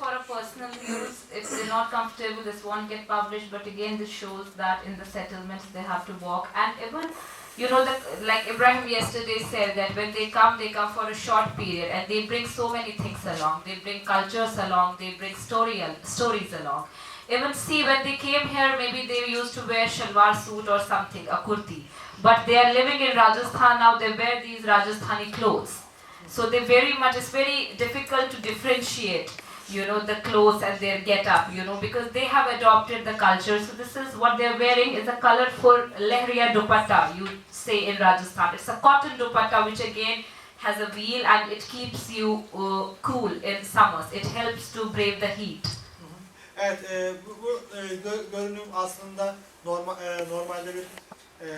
for a personal use. If they're not comfortable, this won't get published. But again, this shows that in the settlements they have to walk. And even, you know, the, like Ibrahim yesterday said that when they come, they come for a short period, and they bring so many things along. They bring cultures along. They bring story stories along. Even see when they came here, maybe they used to wear shalwar suit or something, a kurti. But they are living in Rajasthan now. They wear these Rajasthani clothes. So they very much, it's very difficult to differentiate, you know, the clothes and their get up, you know, because they have adopted the culture. So this is what they're wearing is a colorful lehriya dupatta, you say in Rajasthan. It's a cotton dupatta which again has a wheel and it keeps you uh, cool in summers. It helps to brave the heat. Evet, e, bu, bu e, gö- aslında normal e, normalde bir e,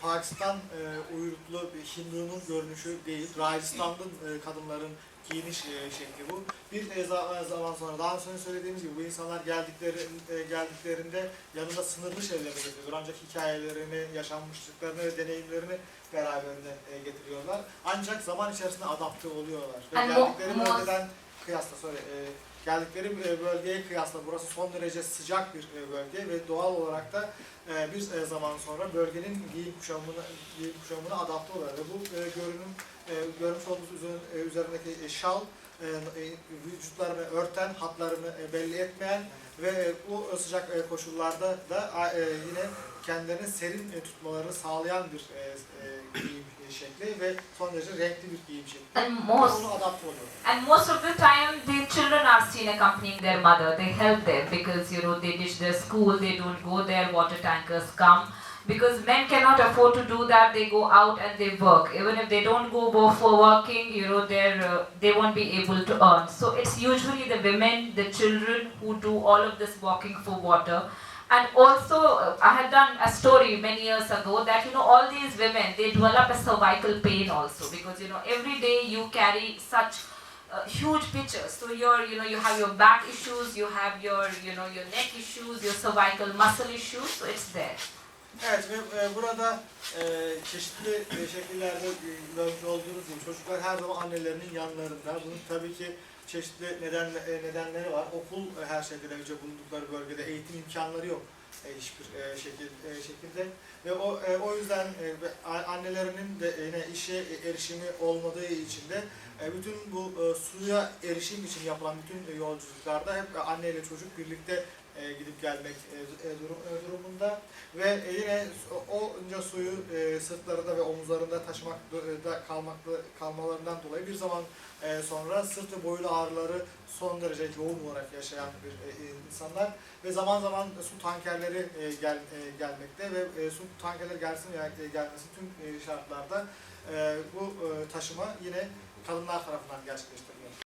Pakistan e, uyruklu bir Hindu'nun görünüşü değil. Rajasthan'ın e, kadınların giyiniş e, şekli bu. Bir e, za- zaman sonra daha önce söylediğimiz gibi bu insanlar geldikleri e, geldiklerinde yanında sınırlı şeylerini getiriyor. Ancak hikayelerini, yaşanmışlıklarını ve deneyimlerini beraberinde e, getiriyorlar. Ancak zaman içerisinde adapte oluyorlar. Ve geldikleri bölgeden kıyasla söyle e, geldikleri e, bölgeye kıyasla burası son derece sıcak bir e, bölge ve doğal olarak da e, bir zaman sonra bölgenin giyim kuşamına giyim kuşamına adapte oluyorlar ve bu görünüm görmüş olduğunuz üzerindeki şal vücutlarını örten, hatlarını belli etmeyen ve bu sıcak koşullarda da yine kendilerini serin tutmalarını sağlayan bir giyim şekli ve son derece renkli bir giyim şekli. And most adapte oluyor. And most of the time, the children are seen accompanying their mother. They help them because you know they ditch their school, they don't go there. Water tankers come because men cannot afford to do that. They go out and they work. Even if they don't go for working, you know they're uh, they won't be able to earn. So it's usually the women, the children who do all of this walking for water. And also, uh, I had done a story many years ago that you know all these women they develop a cervical pain also because you know every day you carry such uh, huge pictures. So you're, you know, you have your back issues, you have your, you know, your neck issues, your cervical muscle issues. So it's there. Evet ve e, burada e, çeşitli e, şekillerde e, görmüş olduğunuz gibi çocuklar her zaman annelerinin yanlarında. Bunun tabii ki çeşitli neden, e, nedenleri var. Okul e, her şeyden önce bulundukları bölgede eğitim imkanları yok hiçbir e, e, şekilde. Ve o e, o yüzden e, annelerinin de yine işe erişimi olmadığı için de bütün bu suya erişim için yapılan bütün yolculuklarda hep anne ile çocuk birlikte e, gidip gelmek e, e, durum, e, durumunda ve e, yine o- onca suyu e, sırtlarında ve omuzlarında taşımakta kalmakta kalmalarından dolayı bir zaman e, sonra sırt ve boyun ağrıları son derece yoğun olarak yaşayan bir e, insanlar ve zaman zaman su tankerleri e, gel, e, gelmekte ve e, su tankerleri gelsin veya e, gelmesi tüm e, şartlarda e, bu e, taşıma yine kadınlar tarafından gerçekleştiriliyor.